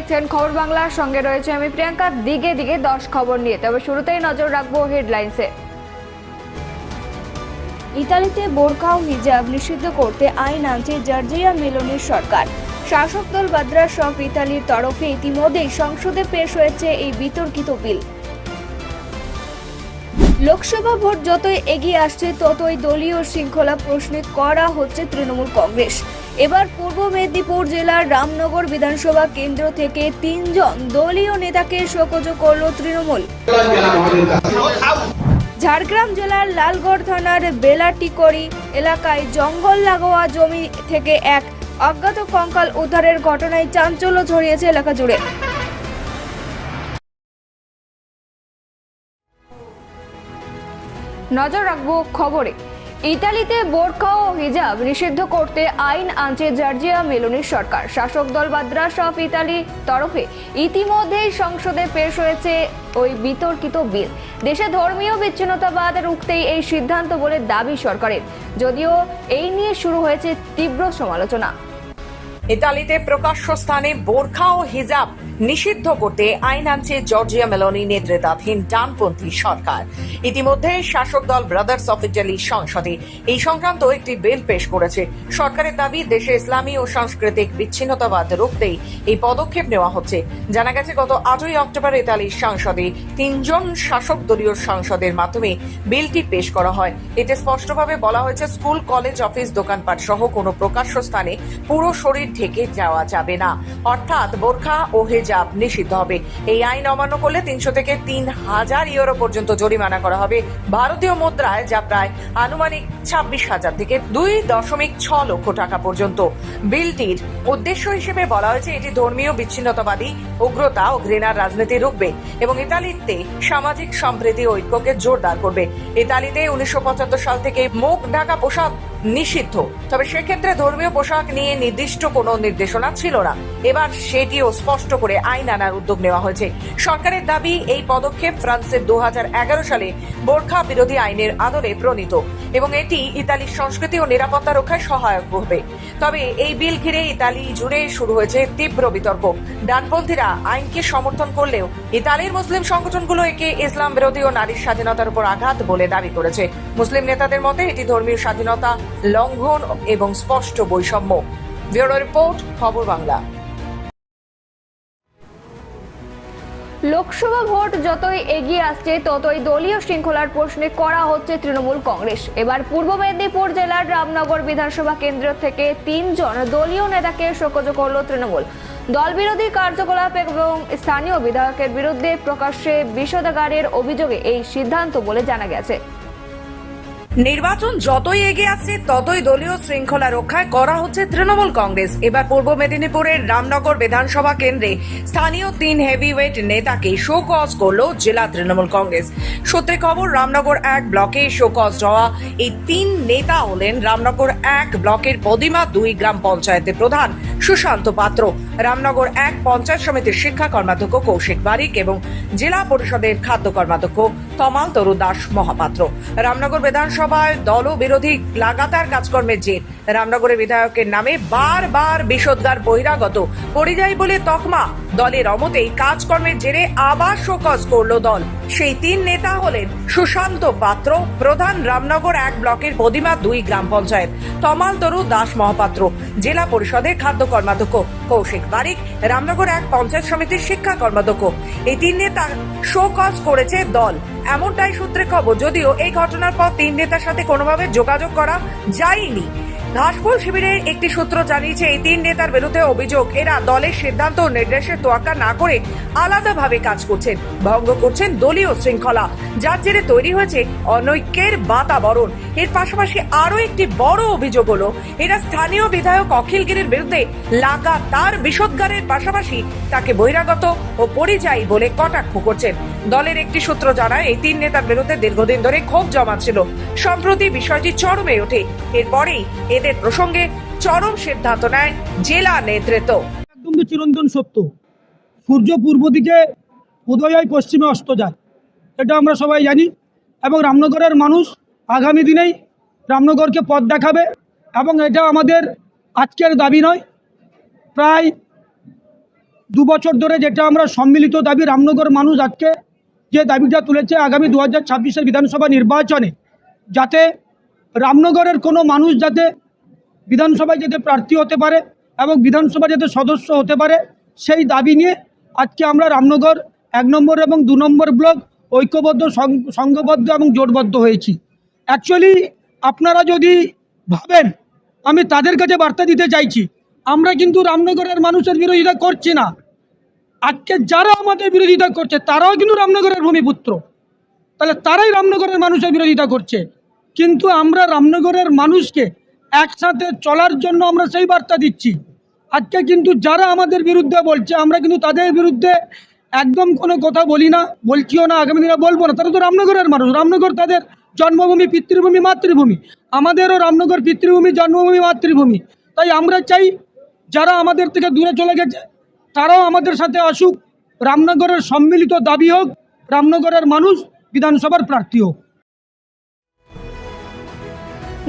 দেখছেন খবর বাংলার সঙ্গে রয়েছে আমি প্রিয়াঙ্কা। দিকে দিকে দশ খবর নিয়ে। তবে শুরুতেই নজর রাখব হেডলাইন্সে। ইতালিতে বোরকা ও হিজাব নিষিদ্ধ করতে আইন আনছে জর্জিয়া মেলোনির সরকার। শাসক দল বাদ্রাস অফ ইতালির তরফে ইতিমধ্যেই সংসদে পেশ হয়েছে এই বিতর্কিত বিল। লোকসভা ভোট যতই এগিয়ে আসছে, ততই দলীয় শৃঙ্খলা প্রশ্নে করা হচ্ছে তৃণমূল কংগ্রেস। এবার পূর্ব মেদিনীপুর জেলার রামনগর বিধানসভা কেন্দ্র থেকে তিনজন দলীয় নেতাকে শোকজ করল তৃণমূল। ঝাড়গ্রাম জেলার লালগড় থানার বেলাটিকরি এলাকায় জঙ্গল লাগোয়া জমি থেকে এক অজ্ঞাত কঙ্কাল উদ্ধারের ঘটনায় চাঞ্চল্য ছড়িয়েছে এলাকা জুড়ে। নজর রাখব খবরে। ইতালিতে বোরখা ও হিজাব নিষিদ্ধ করতে আইন আনছে জর্জিয়া মেলোনির সরকার। শাসক দল বাদ্রাস অফ ইতালি তরফে ইতিমধ্যেই সংসদে পেশ হয়েছে ওই বিতর্কিত বিল। দেশে ধর্মীয় বিচ্ছিন্নতাবাদ রুখতেই এই সিদ্ধান্ত বলে দাবি সরকারের। যদিও এই নিয়ে শুরু হয়েছে তীব্র সমালোচনা। ইতালিতে প্রকাশ্য স্থানে বোরখা ও হিজাব নিষিদ্ধ করতে আইন আনছে জর্জিয়া মেলোনি নেতৃত্বাধীন ডানপন্থী সরকার। ইতিমধ্যে শাসক দল ব্রাদার্স অফ ইটালি সংসদে এই সংক্রান্ত একটি বিল পেশ করেছে। সরকারের দাবি, দেশে ইসলামী ও সাংস্কৃতিক বিচ্ছিন্নতাবাদ রুখতেই এই পদক্ষেপ নেওয়া হচ্ছে। জানা গেছে, গত আটই অক্টোবর ইতালির সংসদে তিনজন শাসক দলীয় সংসদের মাধ্যমে বিলটি পেশ করা হয়। এতে স্পষ্টভাবে বলা হয়েছে, স্কুল, কলেজ, অফিস, দোকানপাট সহ কোনো প্রকাশ্য স্থানে পুরো শরীর ঢেকে যাওয়া যাবে না। অর্থাৎ বোরখা ও হেজাব নিষিদ্ধ হবে। এই আইন অমান্য করলে তিনশো থেকে তিন হাজার ইউরো পর্যন্ত জরিমানা করা হবে। ভারতীয় মুদ্রায় যা প্রায় আনুমানিক ছাব্বিশ হাজার থেকে দুই দশমিক ছ লক্ষ টাকা পর্যন্ত। বিলটির উদ্দেশ্য হিসেবে বলা হয়েছে, এটি ধর্মীয় বিচ্ছিন্নতাবাদী, উগ্রতা ও ঘৃণার রাজনীতি রুখবে এবং ইতালিতে সামাজিক সম্প্রীতি ঐক্যকে জোরদার করবে। ইতালিতে উনিশশো পঁচাত্তর সাল থেকে মুখ ঢাকা পোশাক নিষিদ্ধ। তবে সেক্ষেত্রে ধর্মীয় পোশাক নিয়ে নির্দিষ্ট কোনো নির্দেশনা ছিল না। এবার সেটিও স্পষ্ট করে আইন আনার উদ্যোগ নেওয়া হয়েছে। সরকারের দাবি, এই পদক্ষেপ ফ্রান্সের দুহাজার এগারো সালে বোরখা বিরোধী আইনের আদলে প্রণীত এবং এটি ইতালির সংস্কৃতি ও নিরাপত্তা রক্ষায় সহায়ক হবে তবে এই বিল ঘিরে ইতালি জুড়ে শুরু হয়েছে তীব্র বিতর্ক। ডানপন্থীরা আইনকে সমর্থন করলেও ইতালির মুসলিম সংগঠনগুলো একে ইসলাম বিরোধী ও নারীর স্বাধীনতার উপর আঘাত বলে দাবি করেছে। মুসলিম নেতাদের মতে, এটি ধর্মীয় স্বাধীনতা লঙ্ঘন এবং স্পষ্ট বৈষম্য। ব্যুরো রিপোর্ট, খবর বাংলা। লোকসভা ভোট যতই এগিয়ে আসছে, ততই দলীয় শৃঙ্খলার প্রশ্নে করা হচ্ছে তৃণমূল কংগ্রেস। এবার পূর্ব মেদিনীপুর জেলার রামনগর বিধানসভা কেন্দ্র থেকে তিনজন দলীয় নেতাকে শোকজ করল তৃণমূল। দল বিরোধী কার্যকলাপ এবং স্থানীয় বিধায়কের বিরুদ্ধে প্রকাশ্যে বিষোদাগারের অভিযোগে এই সিদ্ধান্ত বলে জানা গেছে। নির্বাচন যতই এগিয়ে আসছে, ততই দলীয় শৃঙ্খলা রক্ষায় করা হচ্ছে তৃণমূল কংগ্রেস। এবার পূর্ব মেদিনীপুরের রামনগর বিধানসভা কেন্দ্রে স্থানীয় তিন হেভিওয়েট নেতাকে শোকজ করল জেলা তৃণমূল কংগ্রেস। সূত্রে খবর, রামনগর এক ব্লকে শোকজ হওয়া এই তিন নেতা হলেন রামনগর এক ব্লকের পদিমা দুই গ্রাম পঞ্চায়েতের প্রধান সুশান্ত পাত্র। রামনগর এক পঞ্চায়েত সমিতির শিক্ষা কর্মাধ্যক্ষ কৌশিক বারিক এবং জেলা পরিষদের খাদ্য কর্মাধ্যক্ষ তমাল তরু দাস মহাপাত্র। রামনগর দল বিরোধী লাগাতার কাজকর্মের জের। রামনগরের বিধায়কের নামে বারবার বিষোদ্গার বহিরাগত। পরিযায়ী বলে তকমা। দলের অমতেই কাজকর্মের জেরে আবার শোকজ করল দল। সেই তিন নেতা হলেন সুশান্ত পাত্র, প্রধান রামনগর এক ব্লকের পদিমা দুই গ্রাম পঞ্চায়েত, তমাল তরু দাস মহাপাত্র, জেলা পরিষদের খাদ্য কর্মাধ্যক্ষ কৌশিক বারিক, রামনগর এক পঞ্চায়েত সমিতির শিক্ষা কর্মাধ্যক্ষ। এই তিন নেতা শোকজ করেছে দল। এমনটাই সূত্রে খবর, যদিও এই ঘটনার পর তিন নেতার সাথে কোনোভাবে যোগাযোগ করা যায়নি। ঘাসফুল শিবিরের একটি সূত্র জানিয়েছে, এই তিন নেতার বিরুদ্ধে অভিযোগ, এরা দলের সিদ্ধান্ত ও নির্দেশের তোয়াক্কা না করে আলাদাভাবে কাজ করছেন, ভঙ্গ করছেন দলীয় শৃঙ্খলা, যার জেরে তৈরি হয়েছে অনৈক্যের বাতাবরণ। এর পাশাপাশি আরও একটি বড় অভিযোগ হলো, এরা স্থানীয় বিধায়ক অখিল গিরির বিরুদ্ধে লাগাতার বিষোদ্গারের পাশাপাশি তাকে বহিরাগত ও পরিযায়ী বলে কটাক্ষ করছেন। দলের একটি সূত্র জানায়, এই তিন নেতার বিরুদ্ধে দীর্ঘদিন ধরে ক্ষোভ জমা ছিল সম্প্রতি বিষয়টি চরমে ওঠে। এরপরেই এদের প্রসঙ্গে চরম সিদ্ধান্ত নেয় জেলা নেতৃত্ব। একদম চিরন্তন সত্য। সূর্য পূর্ব দিকে উদয় হয় পশ্চিমে অস্ত যায়। এটা আমরা সবাই জানি। এবং রামনগরের মানুষ আগামী দিনেই রামনগরকে পথ দেখাবে। এবং এটা আমাদের আজকের দাবি নয়। প্রায় দু বছর ধরে যেটা আমরা সম্মিলিত দাবি, রামনগর মানুষ আজকে যে দাবিটা তুলেছে আগামী দু হাজার ছাব্বিশের বিধানসভা নির্বাচনে, যাতে রামনগরের কোনো মানুষ যাতে বিধানসভায় যাতে প্রার্থী হতে পারে এবং বিধানসভা যাতে সদস্য হতে পারে, সেই দাবি নিয়ে আজকে আমরা রামনগর এক নম্বর এবং দু নম্বর ব্লক ঐক্যবদ্ধ সংঘবদ্ধ এবং জোটবদ্ধ হয়েছি। অ্যাকচুয়ালি আপনারা যদি ভাবেন, আমি তাদের কাছে বার্তা দিতে চাইছি, আমরা কিন্তু রামনগরের মানুষের বিরোধিতা করছি না। আজকে যারা আমাদের বিরোধিতা করছে, তারাও কিন্তু রামনগরের ভূমিপুত্র। তাহলে তারাই রামনগরের মানুষের বিরোধিতা করছে। কিন্তু আমরা রামনগরের মানুষকে একসাথে চলার জন্য আমরা সেই বার্তা দিচ্ছি। আজকে কিন্তু যারা আমাদের বিরুদ্ধে বলছে, আমরা কিন্তু তাদের বিরুদ্ধে একদম কোনো কথা বলি না, বলছিও না, আগামী দিনে বলব না। তারা তো রামনগরের মানুষ। রামনগর তাদের জন্মভূমি, পিতৃভূমি, মাতৃভূমি। আমাদেরও রামনগর পিতৃভূমি, জন্মভূমি, মাতৃভূমি। তাই আমরা চাই যারা আমাদের থেকে দূরে চলে গেছে তারাও আমাদের সাথে আসুক, রামনগরের সম্মিলিত দাবি হোক, রামনগরের মানুষ বিধানসভার প্রার্থী হোক।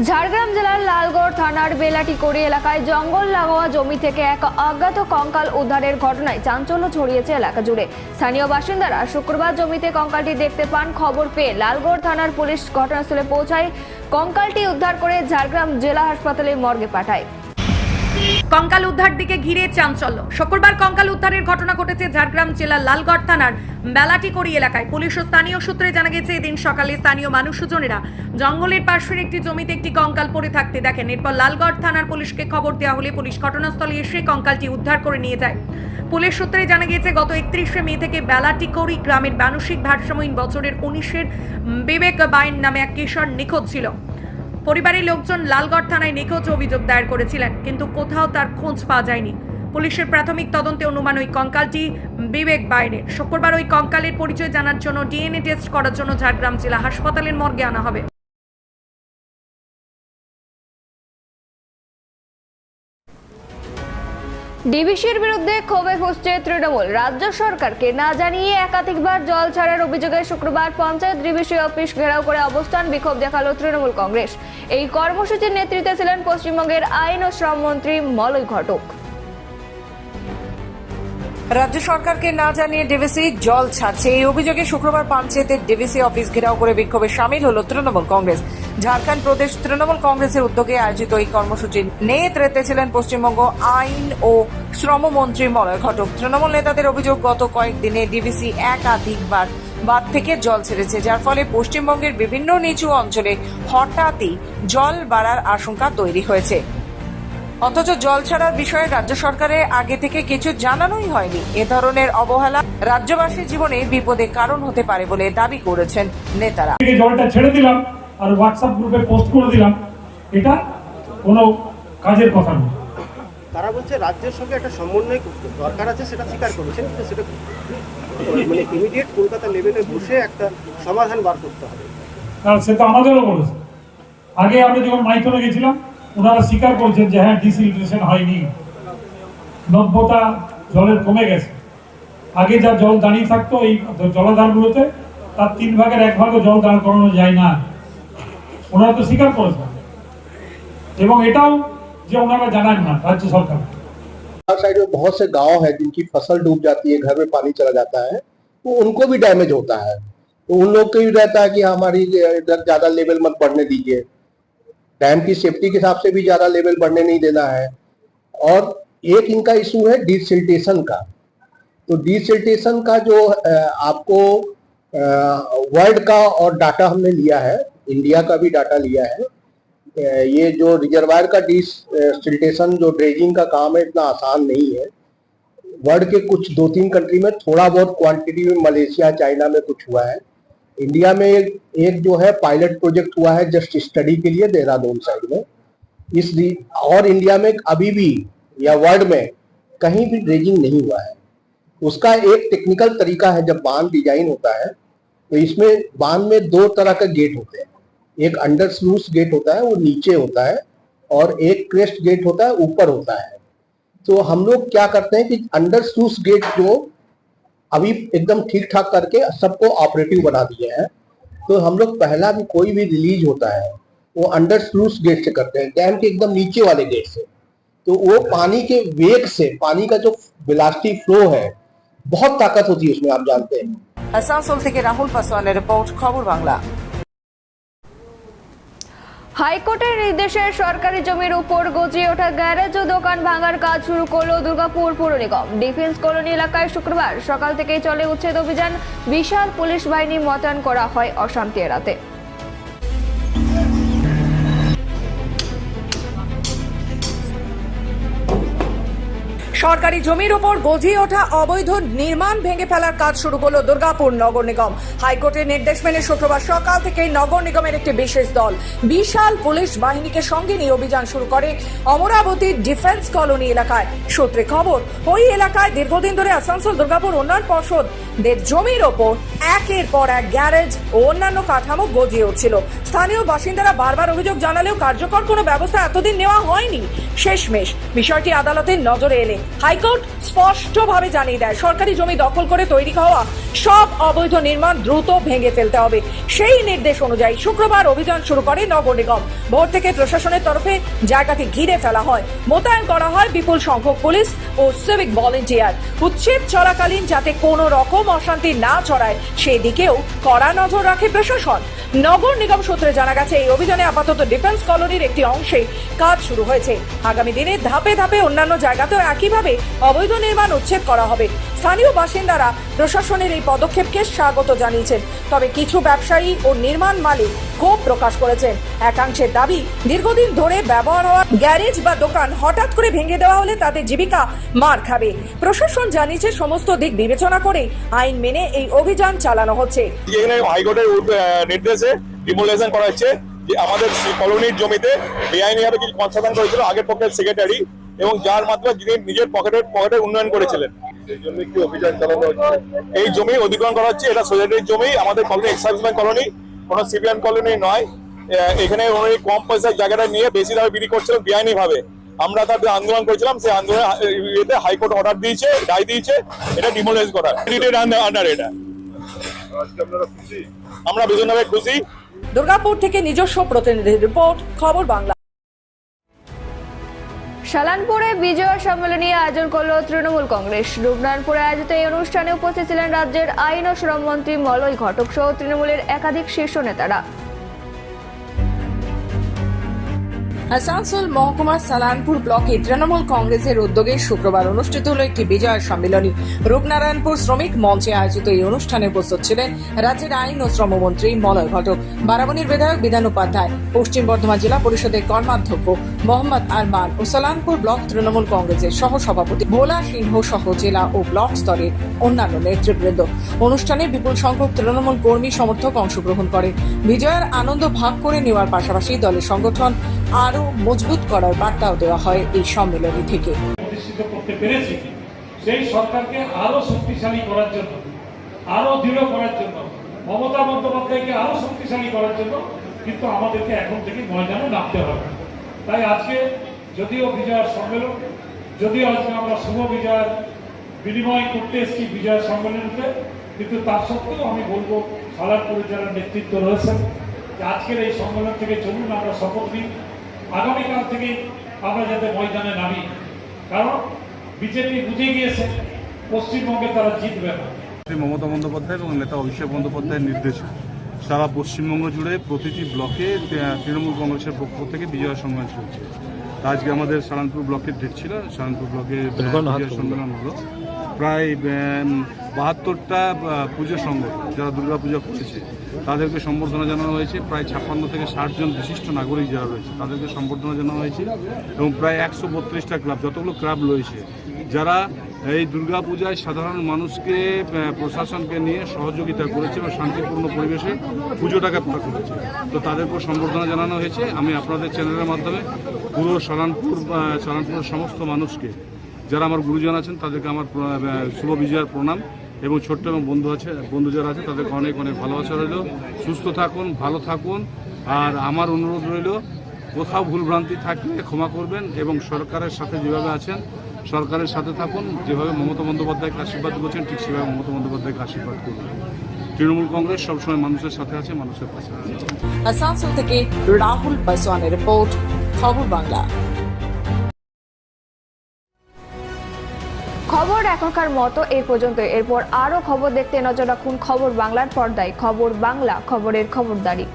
ঝাড়গ্রাম জেলার লালগড় থানার বেলাটিকড়ি এলাকায় জঙ্গল লাগোয়া জমি থেকে এক অজ্ঞাত কঙ্কাল উদ্ধারের ঘটনায় চাঞ্চল্য ছড়িয়েছে এলাকা জুড়ে। স্থানীয় বাসিন্দারা শুক্রবার জমিতে কঙ্কালটি দেখতে পান, খবর পেয়ে লালগড় থানার পুলিশ ঘটনাস্থলে পৌঁছায় কঙ্কালটি উদ্ধার করে ঝাড়গ্রাম জেলা হাসপাতালে মর্গে পাঠায়। কঙ্কাল উদ্ধার দিকে ঘিরে চাঞ্চল্য। শুক্রবার কঙ্কাল উদ্ধারের ঘটনা ঘটেছে ঝাড়গ্রাম জেলার লালগড় থানার বেলাটিকড়ি এলাকায়। পুলিশ ও স্থানীয় সূত্রে জানা গেছে, এদিন সকালে স্থানীয় মানুষজনেরা জঙ্গলের পাশের একটি জমিতে একটি কঙ্কাল পড়ে থাকতে দেখেন। এরপর লালগড় থানার পুলিশকে খবর দেওয়া হলে পুলিশ ঘটনাস্থলে এসে কঙ্কালটি উদ্ধার করে নিয়ে যায়। পুলিশ সূত্রে জানা গিয়েছে, গত একত্রিশে মে থেকে বেলাটিকড়ি গ্রামের মানসিক ভারসাম্যহীন বছরের উনিশের বিবেক বাইন নামে এক কিশোর নিখোঁজ ছিল। পরিবারের লোকজন লালগড় থানায় নিখোঁজ অভিযোগ দায়ের করেছিলেন, কিন্তু কোথাও তার খোঁজ পাওয়া যায়নি। পুলিশের প্রাথমিক তদন্তে অনুমান ওই কঙ্কালটি বিবেক বাইরে। শুক্রবার ওই কঙ্কালের পরিচয় জানার জন্য ডিএনএ টেস্ট করার জন্য ঝাড়গ্রাম জেলা হাসপাতালের মর্গে আনা হবে। ডিবিসির বিরুদ্ধে ক্ষোভে ফুসছে তৃণমূল। রাজ্য সরকারকে না জানিয়ে একাধিকবার জল ছাড়ার অভিযোগে শুক্রবার পঞ্চায়েত ডিবিসি অফিস ঘেরাও করে অবস্থান বিক্ষোভ দেখাল তৃণমূল কংগ্রেস। এই কর্মসূচির নেতৃত্বে ছিলেন পশ্চিমবঙ্গের আইন ও শ্রমমন্ত্রী মলয় ঘটক। রাজ্য সরকারকে না জানিয়ে ডিভিসি জল ছাড়ছে। এই অভিযোগে শুক্রবার পঞ্চায়েতের ডিভিসি অফিস ঘেরাও করে বিক্ষোভে সামিল হলো তৃণমূল কংগ্রেস। ঝাড়খণ্ড প্রদেশ তৃণমূল কংগ্রেসের উদ্যোগে আয়োজিত এই কর্মসূচির নেতৃত্বে ছিলেন পশ্চিমবঙ্গ আইন ও শ্রমমন্ত্রী মলয় ঘটক। তৃণমূল নেতাদের অভিযোগ, গত কয়েকদিনে ডিভিসি একাধিকবার বাদ থেকে জল ছেড়েছে, যার ফলে পশ্চিমবঙ্গের বিভিন্ন নিচু অঞ্চলে হঠাৎই জল বাড়ার আশঙ্কা তৈরি হয়েছে। অথচ জল ছাড়ার বিষয়ে রাজ্য সরকারের আগে থেকে কিছু জানানোই হয়নি। এ ধরনের অবহেলা রাজ্যবাসীর জীবনে বিপদের কারণ হতে পারে বলে দাবি করেছেন নেতারা। জলটা ছেড়ে দিলাম আর হোয়াটসঅ্যাপ গ্রুপে পোস্ট করে দিলাম। এটা কোনো কাজের কথা নয়। তারা বলছে রাজ্যের সঙ্গে একটা সমন্বয় করতে দরকার আছে সেটা স্বীকার করেছেন কিন্তু সেটা মানে ইমিডিয়েট কলকাতা লেভেলে বসে একটা সমাধান বার করতে হবে। কারণ সে তো আমাদেরও বলেছে। আগে আমরা যখন মাইথনে গেছিলাম ওনারা স্বীকার করছেন যে হ্যাঁ ডিসিলিট্রেশন হয়নি নব্যতা জলের কমে গেছে আগে যা জল দাঁড়িয়ে থাকতো এই জলাধারগুলোতে তার তিন ভাগের এক ভাগও জল দাঁড় করানো যায় না ওনারা তো স্বীকার করেছেন এবং এটাও যে ওনারা জানান না রাজ্য সরকার साइड में बहुत से गांव है जिनकी फसल डूब जाती है घर में पानी चला जाता है तो उनको भी डैमेज होता है तो उन लोग को भी रहता है कि हमारी इधर ज्यादा लेवल मत बढ़ने दीजिए डैम की सेफ्टी के हिसाब से भी ज़्यादा लेवल बढ़ने नहीं देना है। और एक इनका इशू है डिसिल्टेशन का। तो डिसिल्टेशन का जो आपको वर्ल्ड का और डाटा हमने लिया है इंडिया का भी डाटा लिया है ये जो रिजर्वायर का डिसिल्टेशन जो ड्रेजिंग का काम है, इतना आसान नहीं है। वर्ल्ड के कुछ दो तीन कंट्री में थोड़ा बहुत क्वांटिटी में मलेशिया, चाइना में कुछ हुआ है। इंडिया में एक, एक जो है पायलट प्रोजेक्ट हुआ है जस्ट स्टडी के लिए देहरादून साइड में। इस और इंडिया में अभी भी या वर्ल्ड में कहीं भी ड्रेजिंग नहीं हुआ है। उसका एक टेक्निकल तरीका है जब बाँध डिज़ाइन होता है तो इसमें बाँध में दो तरह का गेट होते हैं। एक अंडर स्लूस गेट होता है वो नीचे होता है और एक क्रेस्ट गेट होता है ऊपर होता है। तो हम लोग क्या करते हैं कि अंडर स्लूस गेट जो अभी एकदम ठीक ठाक करके सबको ऑपरेटिव बना दिए हैं तो हम लोग पहला भी कोई भी रिलीज होता है वो अंडर स्लूस गेट से करते हैं डैम के एकदम नीचे वाले गेट से तो वो पानी के वेग से पानी का जो वेलासिटी फ्लो है बहुत ताकत होती है उसमें आप जानते हैं আসানসোল থেকে রাহুল পাসওয়ানের রিপোর্ট খবর বাংলা হাইকোর্টের নির্দেশে সরকারি জমির উপর গজিয়ে ওঠা গ্যারেজ ও দোকান ভাঙার কাজ শুরু করল দুর্গাপুর পৌর নিগম। ডিফেন্স কলোনি এলাকায় শুক্রবার সকাল থেকেই চলে উচ্ছেদ অভিযান। বিশাল পুলিশ বাহিনী মোতায়েন করা হয় অশান্তি এড়াতে। সরকারি জমির ওপর গজিয়ে ওঠা অবৈধ নির্মাণ ভেঙে ফেলার কাজ শুরু করল দুর্গাপুর নগর নিগম। হাইকোর্টের নির্দেশ মেনে শুক্রবার সকাল থেকেই নগর নিগমের একটি বিশেষ দল, বিশাল পুলিশ বাহিনীকে সঙ্গে নিয়ে অভিযান শুরু করে অমরাবতী ডিফেন্স কলোনি এলাকায়। সূত্রে খবর, ওই এলাকায় দীর্ঘদিন ধরে আসানসোল, দুর্গাপুর উন্নয়ন পর্ষদের জমির ওপর একের পর এক গ্যারেজ ও অন্যান্য কাঠামো গজিয়ে উঠছিল। স্থানীয় বাসিন্দারা বারবার অভিযোগ জানালেও কার্যকর কোনো ব্যবস্থা এতদিন নেওয়া হয়নি। শেষমেশ বিষয়টি আদালতের নজরে এলে। হাইকোর্ট স্পষ্টভাবে জানিয়ে দেয় সরকারি জমি দখল করে তৈরি হওয়া সব অবৈধ নির্মাণ দ্রুত ভেঙে ফেলতে হবে। সেই নির্দেশ অনুযায়ী শুক্রবার অভিযান শুরু করে নগর নিগম। ভোর থেকে প্রশাসনের তরফে জায়গাটি ঘিরে ফেলা হয়। মোতায়েন করা হয় বিপুল সংখ্যক পুলিশ ও সিভিক ভলেন্টিয়ার উচ্ছেদ চলাকালীন যাতে কোনো রকম অশান্তি না ছড়ায়, সেদিকেও কড়া নজর রাখে প্রশাসন। নগর নিগম সূত্রে জানা গেছে, এই অভিযানে আপাতত ডিফেন্স কলোনির একটি অংশে কাজ শুরু হয়েছে। আগামী দিনে ধাপে ধাপে অন্যান্য জায়গাতেও একইভাবে অবৈধ নির্মাণ উচ্ছেদ করা হবে। স্থানীয় বাসিন্দারা প্রশাসনের এই পদক্ষেপকে স্বাগত জানিয়েছেন। তবে কিছু ব্যবসায়ী ও নির্মাণ মালিক ক্ষোভ প্রকাশ করেছেন। একাংশের দাবি, দীর্ঘদিন ধরে ব্যবহার হওয়া গ্যারেজ বা দোকান হঠাৎ করে ভেঙে দেওয়া হলে তাদের জীবিকা মার খাবে। প্রশাসন জানিয়েছে সমস্ত দিক বিবেচনা করে আইন মেনে এই অভিযান চালানো হচ্ছে। হাইকোর্টের নির্দেশে আমাদের কলোনির জমিতে বেআইনিভাবে কিছু কনস্ট্রাকশন করেছিল আগের পক্ষের সেক্রেটারি এবং যার মাধ্যমে যিনি নিজের পকেটের পকেটের উন্নয়ন করেছিলেন। এই জমি অধিগ্রহণ করা হচ্ছে এটা সোসাইটির জমি আমাদের কলোনি এক্সাইজমেন্ট কলোনি কোনো সিভিলিয়ান কলোনি নয়। এখানে উনি কম পয়সার জায়গাটা নিয়ে বেশি দামে বিক্রি করছিলেন বেআইনি ভাবে আমরা তার আন্দোলন করেছিলাম সেই আন্দোলনে ইয়েতে হাইকোর্ট অর্ডার দিয়েছে রায় দিয়েছে এটা ডিমোলাইজ করা। আন্ডার এটা। আমরা ভীষণভাবে খুশি। দুর্গাপুর থেকে নিজস্ব প্রতিনিধি রিপোর্ট খবর বাংলা। শালানপুরে বিজয় সম্মেলনী আয়োজন করল তৃণমূল কংগ্রেস। রূপনারপুরে আয়োজিত এই অনুষ্ঠানে উপস্থিত ছিলেন রাজ্যের আইন ও শ্রমমন্ত্রী মলয় ঘটক সহ তৃণমূলের একাধিক শীর্ষ নেতারা। আসানসোল মহকুমার সালানপুর ব্লকে তৃণমূল কংগ্রেসের উদ্যোগে শুক্রবার অনুষ্ঠিত হল একটি বিজয় সম্মেলনী। রূপনারায়ণপুর শ্রমিক মঞ্চে আয়োজিত এই অনুষ্ঠানে উপস্থিত ছিলেন রাজ্যের আইন ও শ্রমমন্ত্রী মলয় ঘটক, বারাবণীর বিধায়ক বিধান উপাধ্যায়, পশ্চিম বর্ধমান জেলা পরিষদের কর্মাধ্যক্ষ মোহাম্মদ আরমান ও সালানপুর ব্লক তৃণমূল কংগ্রেসের সহ সভাপতি ভোলা সিংহ সহ জেলা ও ব্লক স্তরের অন্যান্য নেতৃবৃন্দ। অনুষ্ঠানে বিপুল সংখ্যক তৃণমূল কর্মী সমর্থক অংশগ্রহণ করে। বিজয়ের আনন্দ ভাগ করে নেওয়ার পাশাপাশি দলের সংগঠন আরও মজবুত করার বার্তাও দেওয়া হয় এই সম্মেলনী থেকে। করতে পেরেছি, সেই সরকারকে আরও শক্তিশালী করার জন্য আরও দৃঢ় করার জন্য, মমতা বন্দ্যোপাধ্যায়কে আরও শক্তিশালী করার জন্য কিন্তু আমাদেরকে এখন থেকে ময়দানে নামতে হবে। তাই আজকে যদিও বিজয়ের সম্মেলন, যদিও আজকে আমরা শুভ বিজয়ের বিনিময় করতে এসেছি বিজয়ের সম্মেলনীতে কিন্তু তার সত্ত্বেও আমি বলব, সালারপুরে যারা নেতৃত্ব রয়েছেন আজকের এই সম্মেলন থেকে চলুন, আমরা শপথ নিই। আগামীকাল থেকে আমরা যাতে ময়দানে নামি। কারণ বিজেপি বুঝে গিয়েছে পশ্চিমবঙ্গে তারা জিতবে না। শ্রী মমতা বন্দ্যোপাধ্যায় এবং নেতা অভিষেক বন্দ্যোপাধ্যায়ের নির্দেশে। সারা পশ্চিমবঙ্গ জুড়ে প্রতিটি ব্লকে তৃণমূল কংগ্রেসের পক্ষ থেকে বিজয় সম্মেলন চলছে। আজকে আমাদের সালানপুর ব্লকের ডেট ছিল। সালানপুর ব্লকে বিজয় সম্মেলন হলো। প্রায় বাহাত্তরটা পুজো সংঘ যারা দুর্গা পূজা করেছে, তাদেরকে সম্বর্ধনা জানানো হয়েছে। প্রায় ছাপ্পান্ন থেকে ষাট জন বিশিষ্ট নাগরিক যারা রয়েছে, তাদেরকে সম্বর্ধনা জানানো হয়েছে এবং প্রায় একশো বত্রিশটা ক্লাব, যতগুলো ক্লাব রয়েছে, যারা এই দুর্গা পূজায় সাধারণ মানুষকে প্রশাসনকে নিয়ে সহযোগিতা করেছে এবং শান্তিপূর্ণ পরিবেশে পুজোটাকে করেছে। তো তাদেরকে সম্বর্ধনা জানানো হয়েছে। আমি আপনাদের চ্যানেলের মাধ্যমে পুরো সলানপুর সলানপুরের সমস্ত মানুষকে যারা আমার গুরুজন আছেন, তাদেরকে আমার শুভ বিজয়ের প্রণাম এবং ছোট্ট এবং বন্ধু আছে, বন্ধু যারা আছে, তাদেরকে অনেক অনেক ভালোবাসা রইল। সুস্থ থাকুন, ভালো থাকুন। আর আমার অনুরোধ রইল, কোথাও ভুলভ্রান্তি থাকলে ক্ষমা করবেন এবং সরকারের সাথে যেভাবে আছেন, সরকারের সাথে থাকুন। যেভাবে মমতা বন্দ্যোপাধ্যায়কে আশীর্বাদ করছেন ঠিক সেভাবে মমতা বন্দ্যোপাধ্যায়কে আশীর্বাদ করবেন। তৃণমূল কংগ্রেস সবসময় মানুষের সাথে আছে, মানুষের পাশে আছে। আসানসোল থেকে রাহুল পাসওয়ানের রিপোর্ট, খবর বাংলা। এখনকার মতো এই পর্যন্ত। এরপর আরও খবর দেখতে নজর রাখুন খবর বাংলার পর্দায়। খবর বাংলা, খবরের খবরদারি।